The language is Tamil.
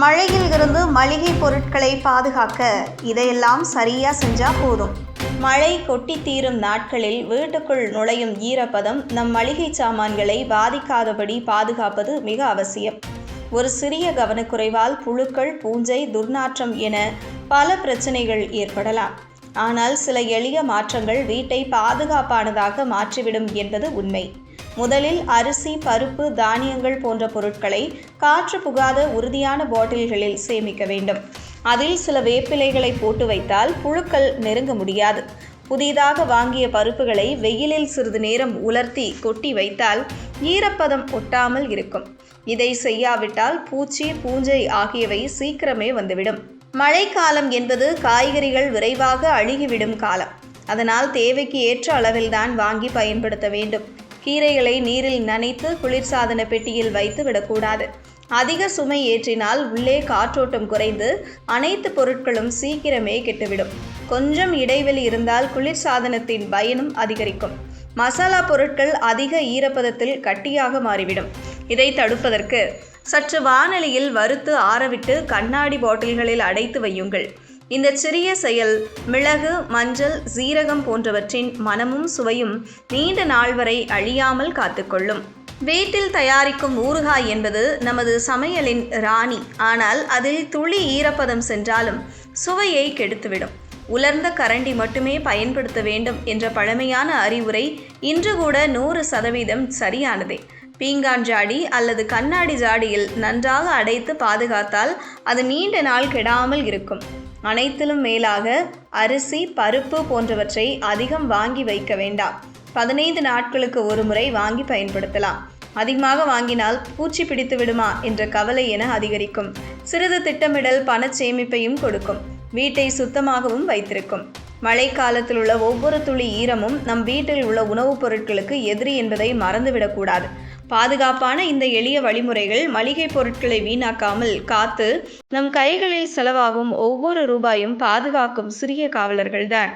மழையில் இருந்து மளிகை பொருட்களை பாதுகாக்க இதையெல்லாம் சரியா செஞ்சா போதும். மழை கொட்டி தீரும் நாட்களில் வீட்டுக்குள் நுழையும் ஈரப்பதம் நம் மளிகை சாமான்களை பாதிக்காதபடி பாதுகாப்பது மிக அவசியம். ஒரு சிறிய கவனக்குறைவால் புழுக்கள் பூஞ்சை துர்நாற்றம் என பல பிரச்சனைகள் ஏற்படலாம். ஆனால் சில எளிய மாற்றங்கள் வீட்டை பாதுகாப்பானதாக மாற்றிவிடும் என்பது உண்மை. முதலில் அரிசி பருப்பு தானியங்கள் போன்ற பொருட்களை காற்று புகாத உறுதியான பாட்டில்களில் சேமிக்க வேண்டும். அதில் சில வேப்பிலைகளை போட்டு வைத்தால் புழுக்கள் நெருங்க முடியாது. புதிதாக வாங்கிய பருப்புகளை வெயிலில் சிறிது நேரம் உலர்த்தி கொட்டி வைத்தால் ஈரப்பதம் ஒட்டாமல் இருக்கும். இதை செய்யாவிட்டால் பூச்சி பூஞ்சை ஆகியவை சீக்கிரமே வந்துவிடும். மழைக்காலம் என்பது காய்கறிகள் விரைவாக அழுகிவிடும் காலம். அதனால் தேவைக்கு ஏற்ற அளவில்தான் வாங்கி பயன்படுத்த வேண்டும். கீரைகளை நீரில் நனைத்து குளிர்சாதன பெட்டியில் வைத்து விடக்கூடாது. அதிக சுமை ஏற்றினால் உள்ளே காற்றோட்டம் குறைந்து அனைத்து பொருட்களும் சீக்கிரமே கெட்டுவிடும். கொஞ்சம் இடைவெளி இருந்தால் குளிர்சாதனத்தின் பயனும் அதிகரிக்கும். மசாலா பொருட்கள் அதிக ஈரப்பதத்தில் கட்டியாக மாறிவிடும். இதை தடுப்பதற்கு சற்று வானலியில் வறுத்து ஆறவிட்டு கண்ணாடி பாட்டில்களில் அடைத்து வையுங்கள். இந்த சிறிய செயல் மிளகு மஞ்சள் சீரகம் போன்றவற்றின் மனமும் சுவையும் நீண்ட நாள் வரை அழியாமல் காத்துக்கொள்ளும். வீட்டில் தயாரிக்கும் ஊறுகாய் என்பது நமது சமையலின் ராணி. ஆனால் அதில் துளி ஈரப்பதம் சென்றாலும் சுவையை கெடுத்துவிடும். உலர்ந்த கரண்டி மட்டுமே பயன்படுத்த வேண்டும் என்ற பழமையான அறிவுரை இன்று கூட நூறு சதவீதம் சரியானதே. பீங்கான் ஜாடி அல்லது கண்ணாடி ஜாடியில் நன்றாக அடைத்து பாதுகாத்தால் அது நீண்ட நாள் கெடாமல் இருக்கும். அனைத்திலும் மேலாக அரிசி பருப்பு போன்றவற்றை அதிகம் வாங்கி வைக்க வேண்டாம். பதினைந்து நாட்களுக்கு ஒரு முறை வாங்கி பயன்படுத்தலாம். அதிகமாக வாங்கினால் பூச்சி பிடித்து விடுமா என்ற கவலை என அதிகரிக்கும். சிறிது திட்டமிடல் பண சேமிப்பையும் கொடுக்கும். வீட்டை சுத்தமாகவும் வைத்திருக்கும். மழைக்காலத்தில் உள்ள ஒவ்வொரு துளி ஈரமும் நம் வீட்டில் உள்ள உணவுப் பொருட்களுக்கு எதிரி என்பதை மறந்துவிடக்கூடாது பாதுகாப்பான இந்த எளிய வழிமுறைகள் மளிகை பொருட்களை வீணாக்காமல் காத்து நம் கைகளில் செலவாகும் ஒவ்வொரு ரூபாயும் பாதுகாக்கும் சிறிய காவலர்கள்தான்.